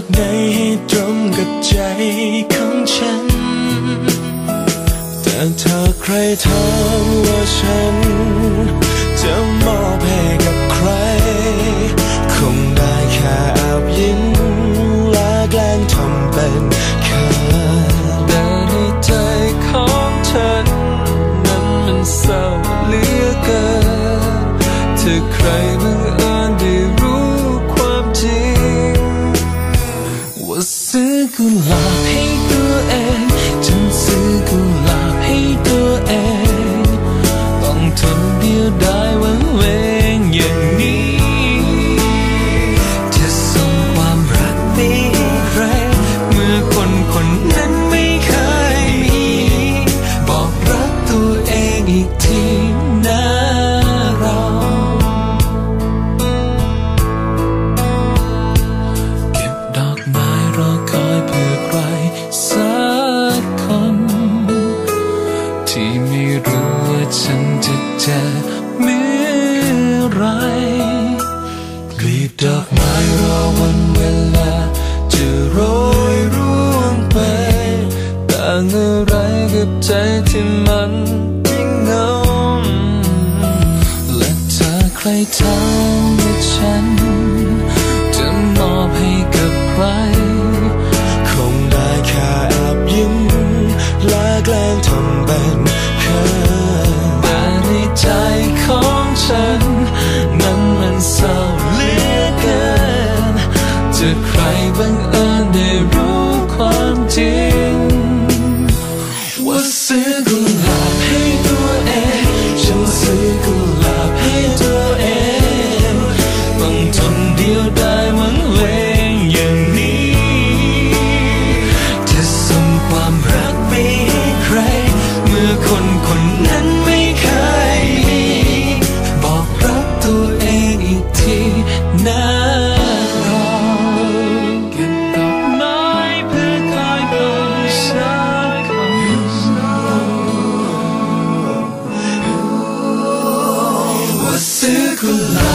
อกไหนให้ตรงกับใจของฉัน แต่ถ้าใครถามว่าฉัน จะมอบให้กับใคร คงได้แค่แอบยิ้มและแกล้งทำเป็นเขินแต่ในใจของฉัน นั้นมันเศร้าเหลือเกินถ้าใครบัง กุหลาบให้ อคอยเพื่อใครสักคน ที่ไม่รู้ว่าฉันจะเจอเมื่อไรกลีบดอกไม้รอวันเวลา จะโรยร่วงไปต่างอะไรกับใจที่มันยิ่งเหงาและถ้าใครถามว่าฉัน จะมอบให้กับใคร บังเอิญได้รู้ความจริง ว่าซื้อ ว่